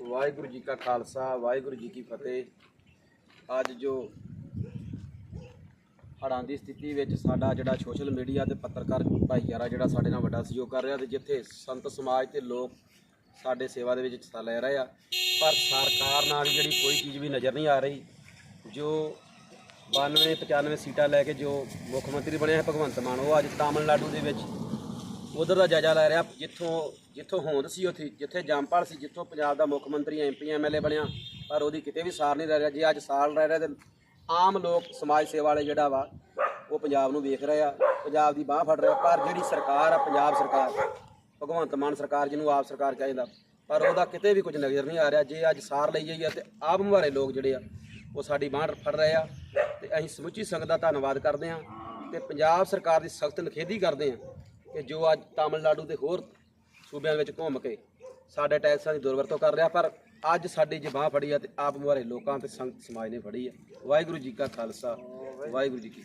ਵਾਹਿਗੁਰੂ ਜੀ ਕਾ ਖਾਲਸਾ, ਵਾਹਿਗੁਰੂ ਜੀ ਕੀ ਫਤਿਹ। ਅੱਜ ਜੋ ਹੜ੍ਹਾਂ ਦੀ ਸਥਿਤੀ ਵਿੱਚ ਸਾਡਾ ਜਿਹੜਾ ਸੋਸ਼ਲ ਮੀਡੀਆ ਤੇ ਪੱਤਰਕਾਰ ਭਾਈਚਾਰਾ ਜਿਹੜਾ ਸਾਡੇ ਨਾਲ ਵੱਡਾ ਸਹਿਯੋਗ ਕਰ ਰਿਹਾ ਤੇ ਜਿੱਥੇ ਸੰਤ ਸਮਾਜ ਤੇ ਲੋਕ ਸਾਡੇ ਸੇਵਾ ਦੇ ਵਿੱਚ ਹਿੱਸਾ ਲੈ ਰਹੇ ਆ, ਪਰ ਸਰਕਾਰ ਨਾਲ ਜਿਹੜੀ ਕੋਈ ਚੀਜ਼ ਵੀ ਨਜ਼ਰ ਨਹੀਂ ਆ ਰਹੀ, ਜੋ 92 95 ਸੀਟਾਂ ਲੈ ਕੇ ਜੋ ਮੁੱਖ ਮੰਤਰੀ ਬਣਿਆ ਹੈ ਭਗਵੰਤ ਮਾਨ, ਉਹ ਅੱਜ ਤਾਮਿਲਨਾਡੂ ਦੇ ਵਿੱਚ ਉਧਰ ਦਾ ਜਾਇਜ਼ਾ ਲੈ ਰਿਹਾ, ਜਿੱਥੋਂ ਜਿੱਥੋਂ ਹੋਂਦ ਸੀ ਉੱਥੇ, ਜਿੱਥੇ ਜੰਮਪਲ ਸੀ, ਜਿੱਥੋਂ ਪੰਜਾਬ ਦਾ ਮੁੱਖ ਮੰਤਰੀ ਐਮਪੀ ਐਮਐਲਏ ਬਣਿਆ, ਪਰ ਉਹਦੀ ਕਿਤੇ ਵੀ ਸਾਰ ਨਹੀਂ ਰਹਿ ਰਿਹਾ। ਜੇ ਅੱਜ ਸਾਰ ਰਹਿ ਰਿਹਾ, ਤੇ ਆਮ ਲੋਕ ਸਮਾਜ ਸੇਵਾ ਵਾਲੇ ਜਿਹੜਾ ਵਾ, ਉਹ ਪੰਜਾਬ ਨੂੰ ਵੇਖ ਰਹੇ ਆ, ਪੰਜਾਬ ਦੀ ਬਾਹ ਫੜ ਰਿਹਾ ਪਰ ਜਿਹੜੀ ਸਰਕਾਰ ਆ, ਪੰਜਾਬ ਸਰਕਾਰ, ਭਗਵੰਤ ਮਾਨ ਸਰਕਾਰ, ਜਿਹਨੂੰ ਆਪ ਸਰਕਾਰ ਕਹਿੰਦਾ ਪਰ ਉਹਦਾ ਕਿਤੇ ਵੀ ਕੁਝ ਨਜ਼ਰ ਨਹੀਂ ਆ ਰਿਹਾ। ਜੇ ਅੱਜ ਸਾਰ ਲਈ ਜਾਈਏ ਤੇ ਆਪ ਮੁਹਾਰੇ ਲੋਕ ਜਿਹੜੇ ਆ, ਉਹ ਸਾਡੀ ਬਾਹ ਫੜ ਰਹੇ ਆ। ਤੇ ਅਸੀਂ ਸਮੁੱਚੀ ਸੰਗਤ ਦਾ ਧੰਨਵਾਦ ਕਰਦੇ ਹਾਂ ਤੇ ਪੰਜਾਬ ਸਰਕਾਰ ਦੀ ਸਖਤ ਨਿਖੇਧੀ ਕਰਦੇ ਹਾਂ ਕਿ ਜੋ ਅੱਜ ਤਾਮਿਲਨਾਡੂ ਦੇ ਹੋਰ ਸੂਬਿਆਂ ਵਿੱਚ ਘੁੰਮ ਕੇ ਸਾਡੇ ਟੈਕਸਾਂ ਦੀ ਦੁਰਵਰਤੋਂ ਕਰ ਰਿਹਾ, ਪਰ ਅੱਜ ਸਾਡੀ ਜੇ ਬਾਹ ਫੜੀ ਆ ਤੇ ਆਪ ਮੁਹਾਰੇ ਲੋਕਾਂ ਤੇ ਸੰਗਤ ਸਮਾਜ ਨੇ ਫੜੀ ਆ। ਵਾਹਿਗੁਰੂ ਜੀ ਕਾ ਖਾਲਸਾ, ਵਾਹਿਗੁਰੂ ਜੀ ਕੀ